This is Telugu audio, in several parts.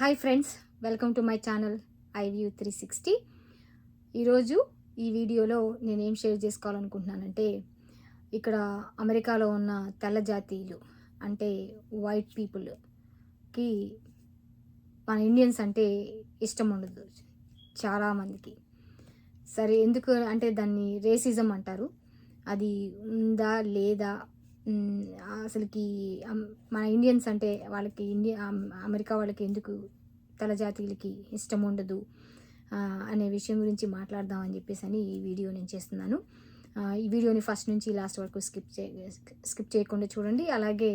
Hi friends welcome to my channel I view three sixty. ఈరోజు ఈ వీడియోలో నేను ఏం షేర్ చేసుకోవాలనుకుంటున్నానంటే ఇక్కడ అమెరికాలో ఉన్న తెల్ల జాతీయులు అంటే వైట్ పీపుల్కి మన ఇండియన్స్ అంటే ఇష్టం ఉండదు చాలామందికి సరే ఎందుకు అంటే దాన్ని రేసిజం అంటారు. అది ఉందా లేదా అసలుకి మన ఇండియన్స్ అంటే వాళ్ళకి ఇండియా అమెరికా వాళ్ళకి ఎందుకు తల జాతీయులకి ఇష్టం ఉండదు అనే విషయం గురించి మాట్లాడదాం అని చెప్పేసి అని ఈ వీడియో నేను చేస్తున్నాను. ఈ వీడియోని ఫస్ట్ నుంచి లాస్ట్ వరకు స్కిప్ చే స్కిప్ చేయకుండా చూడండి. అలాగే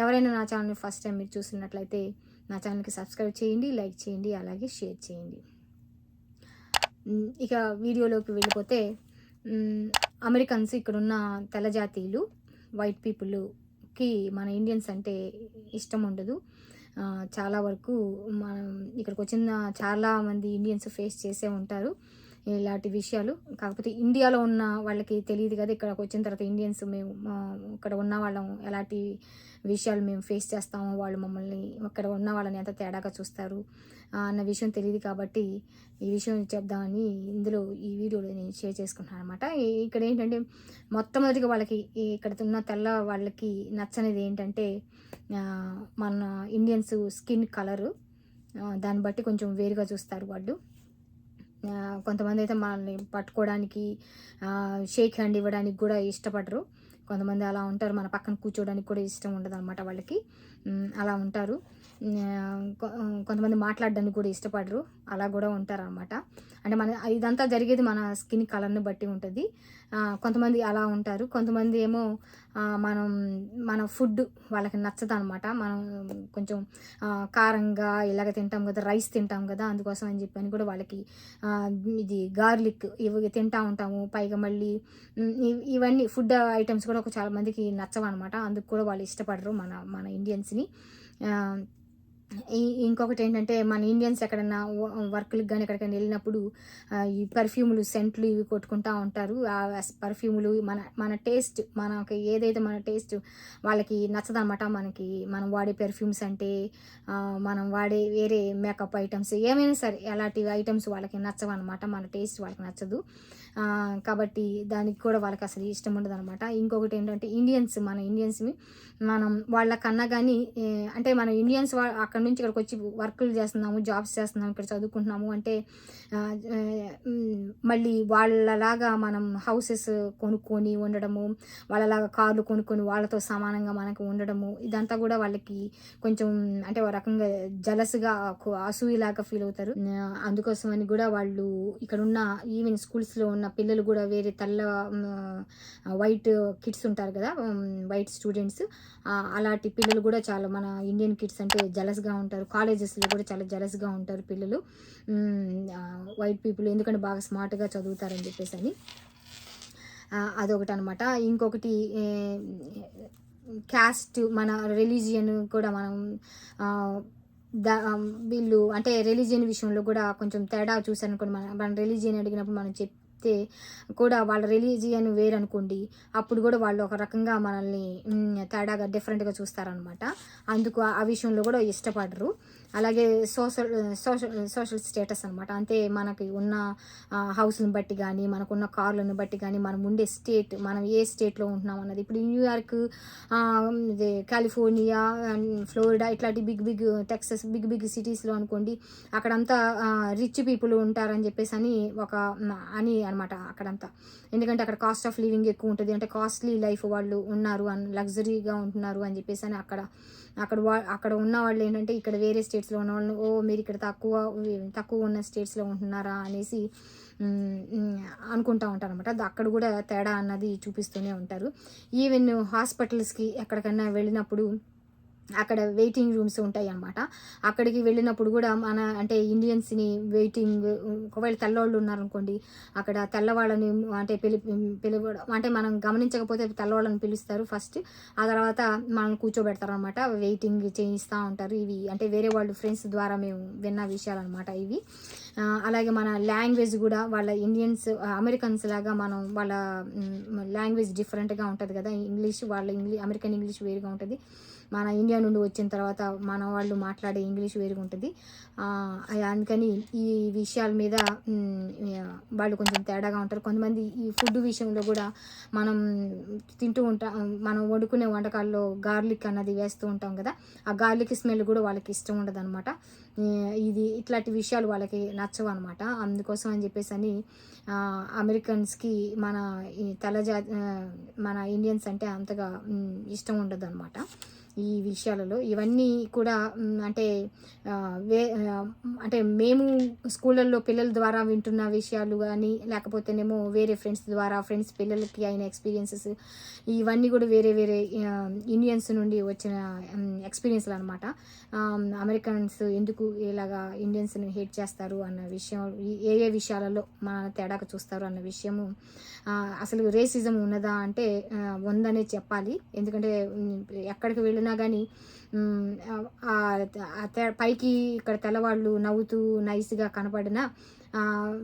ఎవరైనా నా ఛానల్ని ఫస్ట్ టైం మీరు చూస్తున్నట్లయితే నా ఛానల్కి సబ్స్క్రైబ్ చేయండి లైక్ చేయండి అలాగే షేర్ చేయండి. ఇక వీడియోలోకి వెళ్ళిపోతే అమెరికన్స్ ఇక్కడున్న తెల్లజాతీయులు వైట్ పీపుల్కి మన ఇండియన్స్ అంటే ఇష్టం ఉండదు. చాలా వరకు మనం ఇక్కడికి వచ్చిన చాలా మంది ఇండియన్స్ ఫేస్ చేసే ఉంటారు. ఇలాంటి విషయాలు. కాకపోతే ఇండియాలో ఉన్న వాళ్ళకి తెలియదు కదా ఇక్కడికి వచ్చిన తర్వాత ఇండియన్స్ మేము ఇక్కడ ఉన్న వాళ్ళం ఎలాంటి విషయాలు మేము ఫేస్ చేస్తాము వాళ్ళు మమ్మల్ని అక్కడ ఉన్న వాళ్ళని ఎంత తేడాగా చూస్తారు అన్న విషయం తెలియదు కాబట్టి ఈ విషయం చెప్దామని ఇందులో ఈ వీడియోలో నేను షేర్ చేసుకుంటున్నాను అనమాట ఇక్కడ ఏంటంటే మొట్టమొదటిగా వాళ్ళకి ఇక్కడ ఉన్న తెల్ల వాళ్ళకి నచ్చనిది ఏంటంటే మన ఇండియన్స్ స్కిన్ కలరు దాన్ని బట్టి కొంచెం వేరుగా చూస్తారు వాళ్ళు. కొంతమంది అయితే మనల్ని పట్టుకోవడానికి షేక్ హ్యాండ్ ఇవ్వడానికి కూడా ఇష్టపడరు. కొంతమంది అలా ఉంటారు. మన పక్కన కూర్చోవడానికి కూడా ఇష్టం ఉండదు అనమాట వాళ్ళకి అలా ఉంటారు. కొ- కొంతమంది మాట్లాడడానికి కూడా ఇష్టపడరు. అలా కూడా ఉంటారు అనమాట అంటే మన ఇదంతా జరిగేది మన స్కిన్ కలర్ని బట్టి ఉంటుంది. కొంతమంది అలా ఉంటారు. కొంతమంది ఏమో మనం మన ఫుడ్ వాళ్ళకి నచ్చదు అనమాట మనం కొంచెం కారంగా ఇలాగ తింటాం కదా రైస్ తింటాం కదా అందుకోసం అని చెప్పని కూడా వాళ్ళకి ఇది గార్లిక్ ఇవి తింటా ఉంటాము. పైగా మళ్ళీ ఇవన్నీ ఫుడ్ ఐటమ్స్ కూడా ఒక చాలా మందికి నచ్చవు అనమాట అందుకు కూడా వాళ్ళు ఇష్టపడరు మన మన ఇండియన్స్ని. ఇంకొకటి ఏంటంటే మన ఇండియన్స్ ఎక్కడన్నా వర్క్లకు కానీ ఎక్కడికైనా వెళ్ళినప్పుడు ఈ పర్ఫ్యూములు సెంట్లు ఇవి కొట్టుకుంటా ఉంటారు. ఆ పర్ఫ్యూములు మన మన టేస్ట్ మనకి ఏదైతే మన టేస్ట్ వాళ్ళకి నచ్చదనమాట మనకి మనం వాడే పెర్ఫ్యూమ్స్ అంటే మనం వాడే వేరే మేకప్ ఐటమ్స్ ఏమైనా సరే అలాంటి ఐటమ్స్ వాళ్ళకి నచ్చవన్నమాట మన టేస్ట్ వాళ్ళకి నచ్చదు. కాబట్టి దానికి కూడా వాళ్ళకి అసలు ఇష్టం ఉండదు అనమాట ఇంకొకటి ఏంటంటే ఇండియన్స్ మన ఇండియన్స్ని మనం వాళ్ళకన్నా కానీ అంటే మన ఇండియన్స్ అక్కడ అక్కడ నుంచి ఇక్కడికి వచ్చి వర్కులు చేస్తున్నాము జాబ్స్ చేస్తున్నాము ఇక్కడ చదువుకుంటున్నాము అంటే మళ్ళీ వాళ్ళలాగా మనం హౌసెస్ కొనుక్కొని ఉండడము వాళ్ళలాగా కార్లు కొనుక్కొని వాళ్ళతో సమానంగా మనకు ఉండడము ఇదంతా కూడా వాళ్ళకి కొంచెం అంటే ఒక రకంగా జలస్గా అసూయలాగా ఫీల్ అవుతారు. అందుకోసమని కూడా వాళ్ళు ఇక్కడ ఉన్న ఈవెన్ స్కూల్స్లో ఉన్న పిల్లలు కూడా వేరే తెల్ల వైట్ కిడ్స్ ఉంటారు కదా వైట్ స్టూడెంట్స్ అలాంటి పిల్లలు కూడా చాలా మన ఇండియన్ కిడ్స్ అంటే జలస్గా ఉంటారు. కాలేజెస్లో కూడా చాలా జలస్గా ఉంటారు పిల్లలు. వైట్ పీపుల్ ఎందుకంటే బాగా స్మార్ట్గా చదువుతారని చెప్పేసి అని అదొకటి అనమాట ఇంకొకటి క్యాస్ట్ మన రిలీజియన్ కూడా మనం దా వీళ్ళు అంటే రిలీజియన్ విషయంలో కూడా కొంచెం తేడా చూసారనుకోండి మన మన రిలీజియన్ అడిగినప్పుడు మనం చెప్తే కూడా వాళ్ళ రిలీజియన్ వేరనుకోండి అప్పుడు కూడా వాళ్ళు ఒక రకంగా మనల్ని తేడాగా డిఫరెంట్గా చూస్తారనమాట. అందుకు ఆ విషయంలో కూడా ఇష్టపడరు. అలాగే సోషల్ సోషల్ సోషల్ స్టేటస్ అనమాట అంటే మనకి ఉన్న హౌస్ని బట్టి కానీ మనకున్న కార్లను బట్టి కానీ మనం ఉండే స్టేట్ మనం ఏ స్టేట్లో ఉంటున్నాం అన్నది. ఇప్పుడు న్యూయార్క్ ఇది కాలిఫోర్నియా అండ్ ఫ్లోరిడా ఇట్లాంటి big big Texas big big సిటీస్లో అనుకోండి అక్కడంతా రిచ్ పీపుల్ ఉంటారని చెప్పేసి అని ఒక అని అనమాట అక్కడంతా. ఎందుకంటే అక్కడ కాస్ట్ ఆఫ్ లివింగ్ ఎక్కువ ఉంటుంది. అంటే కాస్ట్లీ లైఫ్ వాళ్ళు ఉన్నారు అని లగ్జరీగా ఉంటున్నారు అని చెప్పేసి అని అక్కడ అక్కడ వా అక్కడ ఉన్న వాళ్ళు ఏంటంటే ఇక్కడ వేరే స్టేట్స్లో ఉన్న వాళ్ళు ఓ మీరు ఇక్కడ తక్కువ తక్కువ ఉన్న స్టేట్స్లో ఉంటున్నారా? అనేసి అనుకుంటా ఉంటారు అనమాట అక్కడ కూడా తేడా అన్నది చూపిస్తూనే ఉంటారు. ఈవెన్ హాస్పిటల్స్కి ఎక్కడికైనా వెళ్ళినప్పుడు అక్కడ వెయిటింగ్ రూమ్స్ ఉంటాయి అన్నమాట. అక్కడికి వెళ్ళినప్పుడు కూడా మన అంటే ఇండియన్స్ని వెయిటింగ్ ఒకవేళ తెల్లవాళ్ళు ఉన్నారనుకోండి అక్కడ తెల్లవాళ్ళని అంటే పిలి పిలవడం అంటే మనం గమనించకపోతే తెల్లవాళ్ళని పిలుస్తారు ఫస్ట్ ఆ తర్వాత మనల్ని కూర్చోబెడతారు అనమాట వెయిటింగ్ చేయిస్తూ ఉంటారు ఇవి. అంటే వేరే వాళ్ళు ఫ్రెండ్స్ ద్వారా మేము విన్న విషయాలు అనమాట ఇవి. అలాగే మన లాంగ్వేజ్ కూడా వాళ్ళ ఇండియన్స్ అమెరికన్స్ లాగా మనం వాళ్ళ లాంగ్వేజ్ డిఫరెంట్గా ఉంటుంది కదా. ఇంగ్లీష్ వాళ్ళ ఇంగ్లీష్ అమెరికన్ ఇంగ్లీష్ వేరుగా ఉంటుంది. మన ఇండియా నుండి వచ్చిన తర్వాత మన వాళ్ళు మాట్లాడే ఇంగ్లీష్ వేరుగా ఉంటుంది. అందుకని ఈ విషయాల మీద వాళ్ళు కొంచెం తేడాగా ఉంటారు. కొంతమంది ఈ ఫుడ్ విషయంలో కూడా మనం తింటూ ఉంటాం మనం వండుకునే వంటకాల్లో గార్లిక్ అన్నది వేస్తూ ఉంటాం కదా. ఆ గార్లిక్ స్మెల్ కూడా వాళ్ళకి ఇష్టం ఉండదు అనమాట ఇది ఇట్లాంటి విషయాలు వాళ్ళకి నచ్చవు అనమాట అందుకోసం అని చెప్పేసి అని అమెరికన్స్కి మన ఈ మన ఇండియన్స్ అంటే అంతగా ఇష్టం ఉండదు అనమాట ఈ విషయాలలో ఇవన్నీ కూడా అంటే వే అంటే మేము స్కూళ్ళల్లో పిల్లల ద్వారా వింటున్న విషయాలు కానీ లేకపోతేనేమో వేరే ఫ్రెండ్స్ ద్వారా ఫ్రెండ్స్ పిల్లలకి అయిన ఎక్స్పీరియన్సెస్ ఇవన్నీ కూడా వేరే వేరే ఇండియన్స్ నుండి వచ్చిన ఎక్స్పీరియన్స్లు అనమాట అమెరికన్స్ ఎందుకు ఇలాగా ఇండియన్స్ని హేట్ చేస్తారు అన్న విషయం ఏ ఏ విషయాలలో మన తేడాకు చూస్తారు అన్న విషయము అసలు రేసిజం ఉన్నదా అంటే ఉందనే చెప్పాలి. ఎందుకంటే ఎక్కడికి వెళ్ళిన కానీ పైకి ఇక్కడ తెల్లవాళ్ళు నవ్వుతూ నైస్గా కనపడినా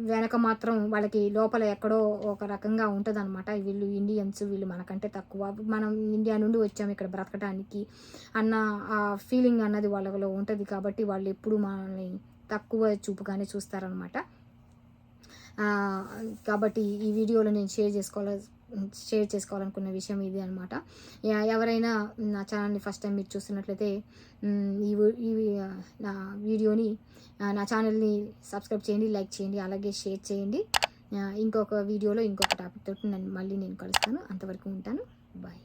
వెనక మాత్రం వాళ్ళకి లోపల ఎక్కడో ఒక రకంగా ఉంటుంది అనమాట వీళ్ళు ఇండియన్స్ వీళ్ళు మనకంటే తక్కువ. మనం ఇండియా నుండి వచ్చాము ఇక్కడ బ్రతకడానికి అన్న ఆ ఫీలింగ్ అన్నది వాళ్ళలో ఉంటుంది కాబట్టి వాళ్ళు ఎప్పుడు మనల్ని తక్కువ చూపుగానే చూస్తారనమాట కాబట్టి ఈ వీడియోలో నేను షేర్ చేసుకోవాలి షేర్ చేసుకోవాలనుకున్న విషయం ఇది అనమాట ఎవరైనా నా ఛానల్ని ఫస్ట్ టైం మీరు చూస్తున్నట్లయితే ఈ నా వీడియోని నా ఛానల్ని సబ్స్క్రైబ్ చేయండి లైక్ చేయండి అలాగే షేర్ చేయండి. ఇంకొక వీడియోలో ఇంకొక టాపిక్ తోటి నన్ను మళ్ళీ నేను కలుస్తాను. అంతవరకు ఉంటాను. బాయ్